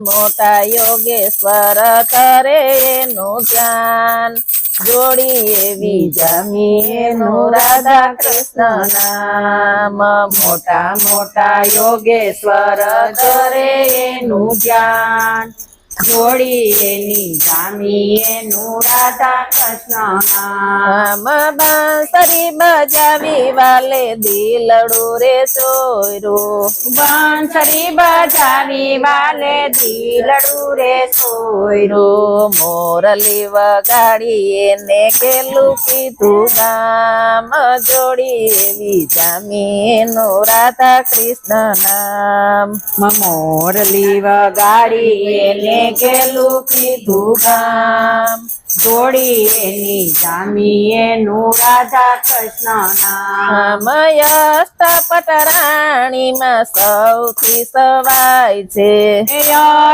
મોટા યોગેશ્વર કરે એનું ધ્યાન. જોડી એવી જામી રાધા કૃષ્ણ નામ મોટા મોટા યોગેશ્વર કરે એનું ધ્યાન. જોડી એની જામી એનું રાધા કૃષ્ણ. નામ બાંસરી બજાવી વાલે દિલડું રે સોયરો. બાંસરી બજાવી વાલે દિલડું રે સોયરું મોરલી વગાડી એને કેલું કીધું ગામ જોડી એવી જામી રાધા કૃષ્ણ નામ. મોરલી વગાડી એને કેલું કીધું ગામ. જોડી એની જામી એનું રાધા કૃષ્ણ નામ. મયસ્ત પટરાણીમાં સૌથી સવાય છે.